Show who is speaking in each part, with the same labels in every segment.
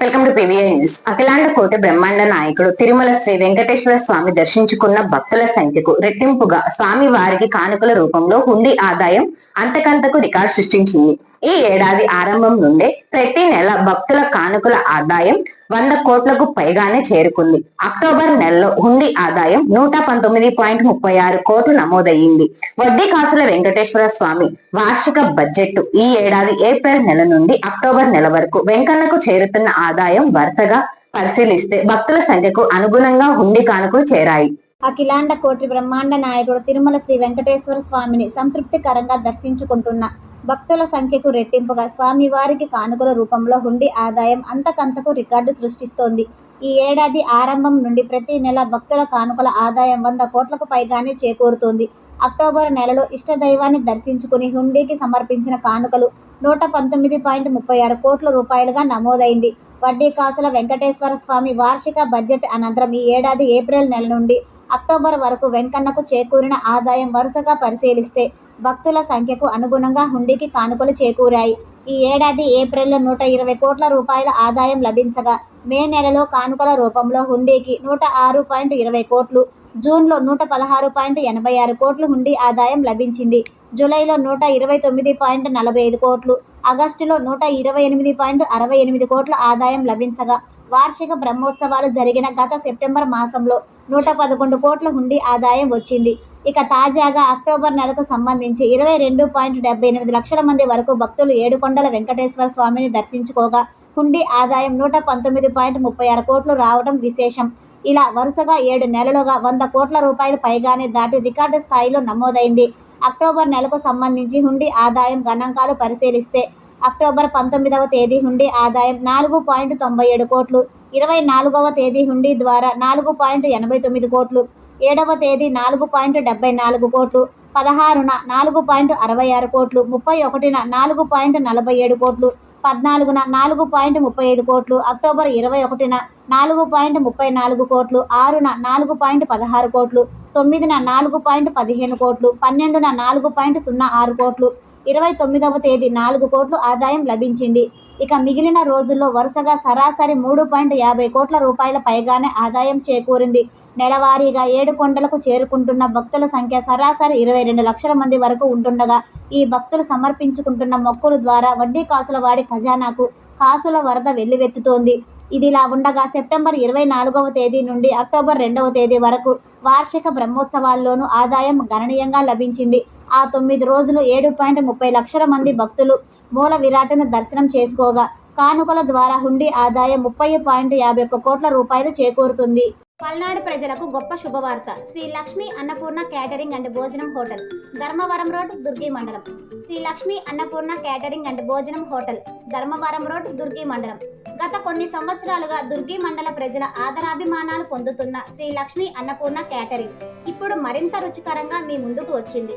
Speaker 1: Welcome to PVI news. అఖిలాండ కోటి బ్రహ్మాండ నాయకుడు తిరుమల శ్రీ వెంకటేశ్వర స్వామి దర్శించుకున్న భక్తుల సంఖ్యకు రెట్టింపుగా స్వామి వారికి కానుకల రూపంలో హుండీ ఆదాయం అంతకంతకు రికార్డు సృష్టించింది. ఈ ఏడాది ఆరంభం నుండే ప్రతి నెల భక్తుల కానుకల ఆదాయం వంద కోట్లకు పైగానే చేరుకుంది. అక్టోబర్ నెలలో హుండీ ఆదాయం నూట పంతొమ్మిది పాయింట్ ముప్పై ఆరు కోట్లు నమోదయ్యింది. వడ్డీ కాసుల వెంకటేశ్వర స్వామి వార్షిక బడ్జెట్ ఈ ఏడాది ఏప్రిల్ నెల నుండి అక్టోబర్ నెల వరకు వెంకన్నకు చేరుతున్న ఆదాయం వరుసగా పరిశీలిస్తే భక్తుల సంఖ్యకు అనుగుణంగా హుండీ కానుకలు చేరాయి.
Speaker 2: అఖిలాండ కోటి బ్రహ్మాండ నాయకుడు తిరుమల శ్రీ వెంకటేశ్వర స్వామిని సంతృప్తికరంగా దర్శించుకుంటున్న భక్తుల సంఖ్యకు రెట్టింపుగా స్వామివారికి కానుకల రూపంలో హుండీ ఆదాయం అంతకంతకు రికార్డు సృష్టిస్తోంది. ఈ ఏడాది ఆరంభం నుండి ప్రతి నెల భక్తుల కానుకల ఆదాయం వంద కోట్లకు పైగానే చేకూరుతోంది. అక్టోబర్ నెలలో ఇష్టదైవాన్ని దర్శించుకుని హుండీకి సమర్పించిన కానుకలు నూట పంతొమ్మిది పాయింట్ ముప్పై ఆరు కోట్ల రూపాయలుగా నమోదైంది. వడ్డీ కాసుల వెంకటేశ్వర స్వామి వార్షిక బడ్జెట్ అనంతరం ఈ ఏడాది ఏప్రిల్ నెల నుండి అక్టోబర్ వరకు వెంకన్నకు చేకూరిన ఆదాయం వరుసగా పరిశీలిస్తే భక్తుల సంఖ్యకు అనుగుణంగా హుండీకి కానుకలు చేకూరాయి. ఈ ఏడాది ఏప్రిల్లో నూట ఇరవై కోట్ల రూపాయల ఆదాయం లభించగా మే నెలలో కానుకల రూపంలో హుండీకి నూట ఆరు పాయింట్ ఇరవై కోట్లు జూన్లో నూట పదహారు పాయింట్ ఎనభై ఆరు కోట్లు హుండీ ఆదాయం లభించింది. జూలైలో నూట ఇరవై తొమ్మిది పాయింట్ నలభై ఐదు కోట్లు ఆగస్టులో నూట ఇరవై ఎనిమిది పాయింట్ అరవై ఎనిమిది కోట్ల ఆదాయం లభించగా వార్షిక బ్రహ్మోత్సవాలు జరిగిన గత సెప్టెంబర్ మాసంలో నూట పదకొండు కోట్ల హుండీ ఆదాయం వచ్చింది. ఇక తాజాగా అక్టోబర్ నెలకు సంబంధించి ఇరవై రెండు పాయింట్ డెబ్బై ఎనిమిది లక్షల మంది వరకు భక్తులు ఏడుకొండల వెంకటేశ్వర స్వామిని దర్శించుకోగా హుండీ ఆదాయం నూట పంతొమ్మిది పాయింట్ ముప్పై ఆరు కోట్లు రావడం విశేషం. ఇలా వరుసగా ఏడు నెలలుగా వంద కోట్ల రూపాయలు పైగానే దాటి రికార్డు స్థాయిలో నమోదైంది. అక్టోబర్ నెలకు సంబంధించి హుండీ ఆదాయం గణాంకాలు పరిశీలిస్తే అక్టోబర్ పంతొమ్మిదవ తేదీ హుండీ ఆదాయం నాలుగు పాయింట్ తొంభై ఏడు కోట్లు ఇరవై నాలుగవ తేదీ హుండీ ద్వారా నాలుగు పాయింట్ ఎనభై తొమ్మిది కోట్లు ఏడవ తేదీ నాలుగు పాయింట్ డెబ్బై నాలుగు కోట్లు పదహారున నాలుగు పాయింట్ అరవై ఆరు కోట్లు ముప్పై ఒకటిన నాలుగు పాయింట్ నలభై ఏడు కోట్లు పద్నాలుగున నాలుగు పాయింట్ ముప్పై ఐదు కోట్లు అక్టోబర్ ఇరవై ఒకటిన నాలుగు పాయింట్ ముప్పై నాలుగు కోట్లు ఆరున నాలుగు పాయింట్ పదహారు కోట్లు తొమ్మిదిన నాలుగు పాయింట్ పదిహేను కోట్లు పన్నెండున నాలుగు పాయింట్ సున్నా ఆరు కోట్లు ఇరవై తొమ్మిదవ తేదీ నాలుగు కోట్లు ఆదాయం లభించింది. ఇక మిగిలిన రోజుల్లో వరుసగా సరాసరి మూడు పాయింట్ యాభై కోట్ల రూపాయల పైగానే ఆదాయం చేకూరింది. నెలవారీగా ఏడు కొండలకు చేరుకుంటున్న భక్తుల సంఖ్య సరాసరి ఇరవై రెండు లక్షల మంది వరకు ఉంటుండగా ఈ భక్తులు సమర్పించుకుంటున్న మొక్కుల ద్వారా వడ్డీ కాసుల వాడి ఖజానాకు కాసుల వరద వెల్లువెత్తుతోంది. ఇదిలా ఉండగా సెప్టెంబర్ ఇరవై నాలుగవ తేదీ నుండి అక్టోబర్ రెండవ తేదీ వరకు వార్షిక బ్రహ్మోత్సవాల్లోనూ ఆదాయం గణనీయంగా లభించింది. ఆ తొమ్మిది రోజులు ఏడు పాయింట్ ముప్పై లక్షల మంది భక్తులు మూల విరాట్ను దర్శనం చేసుకోగా. కానుకల ద్వారా హుండీ ఆదాయం ముప్పై పాయింట్ యాభై ఒక్క కోట్ల రూపాయలు చేకూరుతుంది. పల్నాడు ప్రజలకు గొప్ప శుభవార్త. శ్రీ లక్ష్మీ అన్నపూర్ణ క్యాటరింగ్ అండ్ భోజనం హోటల్ ధర్మవరం రోడ్ దుర్గి మండలం. శ్రీ లక్ష్మీ అన్నపూర్ణ క్యాటరింగ్ అండ్ భోజనం హోటల్ ధర్మవరం రోడ్ దుర్గి మండలం. గత కొన్ని సంవత్సరాలుగా దుర్గి మండల ప్రజల ఆదరాభిమానాలు పొందుతున్న శ్రీ లక్ష్మీ అన్నపూర్ణ క్యాటరింగ్ ఇప్పుడు మరింత రుచికరంగా మీ ముందుకు వచ్చింది.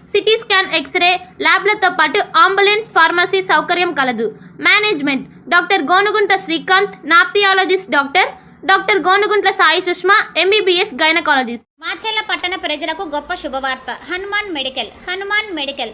Speaker 3: CT scan X-ray ల్యాబ్లతో పాటు అంబులెన్స్ ఫార్మసీ సౌకర్యం కలదు. Management. Doctor Gonugunta Srikanth nephrologist doctor. Doctor Gonuguntla Sai Sushma MBBS gynaecologist.
Speaker 2: Macherla పట్టణ ప్రజలకు గొప్ప శుభవార్త. Hanuman medical. Hanuman medical.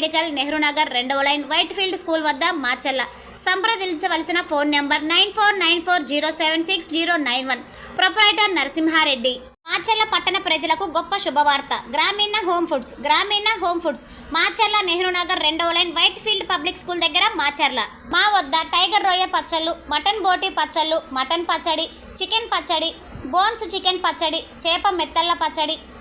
Speaker 2: Medical Nehru Nagar రెండవ లైన్ వైట్ ఫీల్డ్ స్కూల్ వద్ద మాచెల్ల సంప్రదించవలసిన phone number nine four nine four zero seven six zero nine one. Proprietor Narasimha Reddy. Macherla పట్టణ ప్రజలకు గొప్ప శుభవార్త. Grameena home foods Grameena home foods. Macherla Nehru Nagar రెండవ line white field public school దగ్గర మాచెర్ల మా వద్ద టైగర్ రొయ్య పచ్చళ్ళు మటన్ బోటి పచ్చళ్ళు మటన్ పచ్చడి చికెన్ పచ్చడి బోన్స్ చికెన్ పచ్చడి చేప మెత్తళ్ళ పచ్చడి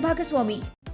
Speaker 4: ಭಾಗಸ್ವಾಮಿ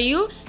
Speaker 5: మరియు